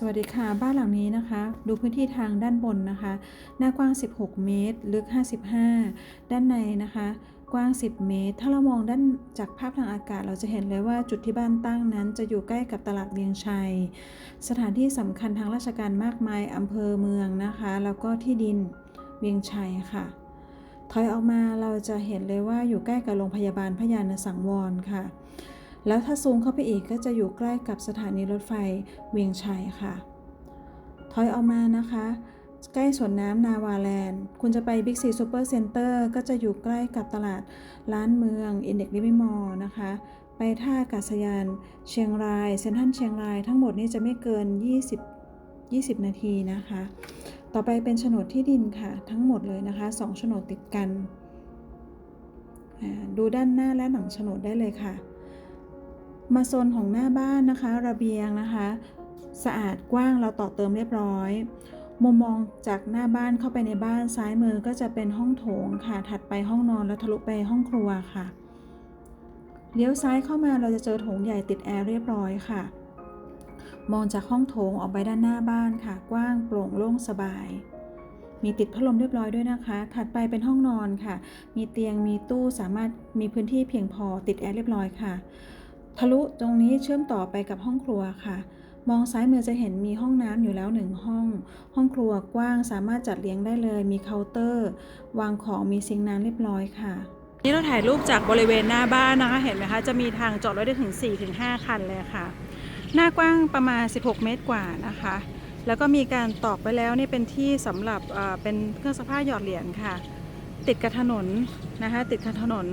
สวัสดีค่ะบ้านหลังนี้นะคะ ดูพื้นที่ทางด้านบนนะคะ หน้ากว้าง 16 เมตร ลึก 55 ด้านในนะคะ กว้าง 10 เมตร ถ้าเรามองด้านจากภาพทางอากาศเราจะเห็นเลยว่าจุดที่บ้านตั้งนั้นจะอยู่ใกล้กับตลาดเวียงชัย สถานที่สำคัญทางราชการมากมายอำเภอเมืองนะคะ แล้วก็ที่ดินเวียงชัยค่ะ ถอยออกมาเราจะเห็นเลยว่าอยู่ใกล้กับโรงพยาบาลพญานสังวรค่ะ แล้วถ้าซูมเข้าไปอีกก็จะอยู่ใกล้กับสถานีรถไฟเวียงชัยค่ะ ถอยออกมานะคะ ใกล้สวนน้ำนาวาแลนด์ คุณจะไปบิ๊กซีซูเปอร์เซ็นเตอร์ก็จะอยู่ใกล้กับตลาดร้านเมืองอินเด็กซ์ลิมิมอลนะคะ ไปท่าอากาศยานเชียงรายเซ็นทรัลเชียงรายทั้งหมดนี่จะไม่เกิน 20 20 นาทีนะคะ ต่อไปเป็นโฉนดที่ดินค่ะ ทั้งหมดเลยนะคะสองโฉนดติดกัน ดูด้านหน้าและหลังโฉนดได้เลยค่ะ มาโซนของหน้าบ้านนะคะ ระเบียงนะคะ สะอาดกว้างเราต่อเติมเรียบร้อย มุมมองจากหน้าบ้านเข้าไปในบ้านซ้ายมือก็จะเป็นห้องโถงค่ะ ถัดไปห้องนอนแล้วทะลุไปห้องครัวค่ะ เลี้ยวซ้ายเข้ามาเราจะเจอโถงใหญ่ติดแอร์เรียบร้อยค่ะ มองจากห้องโถงออกไปด้านหน้าบ้านค่ะ กว้างโปร่งโล่งสบายมีติดพัดลมเรียบร้อยด้วยนะคะ ถัดไปเป็นห้องนอนค่ะ มีเตียง มีตู้ สามารถมีพื้นที่เพียงพอ ติดแอร์เรียบร้อยค่ะ ทะลุตรงนี้เชื่อมต่อไปกับห้องครัวค่ะ มองซ้ายมือจะเห็นมีห้องน้ำอยู่แล้วหนึ่งห้อง ห้องครัวกว้างสามารถจัดเลี้ยงได้เลย มีเคาน์เตอร์ วางของมีซิงค์น้ำเรียบร้อยค่ะ นี่เราถ่ายรูปจากบริเวณหน้าบ้านนะคะ เห็นไหมคะ จะมีทางจอดรถได้ถึง 4-5 คันเลยค่ะ หน้ากว้างประมาณ 16 เมตรกว่านะคะ แล้วก็มีการตอกไปแล้วนี่เป็นที่สำหรับเป็นเครื่องซักผ้าหยอดเหรียญค่ะ ติดกับถนนนะคะ ติดกับถนน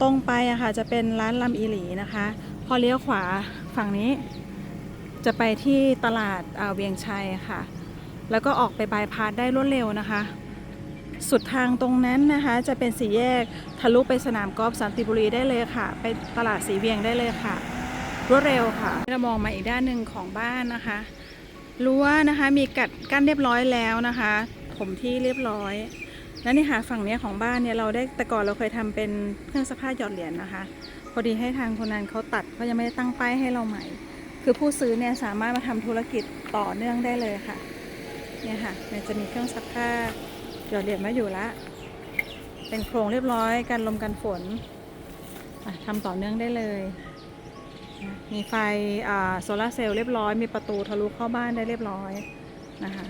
ตรงไปอะค่ะจะเป็นร้านลำอีหลีนะคะ พอเลี้ยวขวาฝั่งนี้ จะไปที่ตลาดอ่าเวียงชัยค่ะ แล้วก็ออกไปบายพาสได้รวดเร็วนะคะ สุดทางตรงนั้นนะคะจะเป็นสี่แยกทะลุไปสนามกอล์ฟสันติบุรีได้เลยค่ะ ไปตลาดสีเวียงได้เลยค่ะ รวดเร็วค่ะเรามองมาอีกด้านหนึ่งของบ้านนะคะรั้วนะคะมีกัดกั้นเรียบร้อยแล้วนะคะ ผมที่เรียบร้อย แล้วนี่ค่ะฝั่งนี้ของบ้านเนี่ยเราได้แต่ก่อนเราเคยทำเป็นเครื่องซักผ้าหยอดเหรียญนะคะ พอดีให้ทางคนนั้นเขาตัดเขายังไม่ได้ตั้งป้ายให้เราใหม่ คือผู้ซื้อเนี่ยสามารถมาทำธุรกิจต่อเนื่องได้เลยค่ะเนี่ยค่ะมันจะมีเครื่องซักผ้าหยอดเหรียญมาอยู่ละเป็นโครงเรียบร้อยกันลมกันฝนอะทำต่อเนื่องได้เลย มีไฟโซลาร์เซลล์เรียบร้อย มีประตูทะลุเข้าบ้านได้เรียบร้อยนะคะ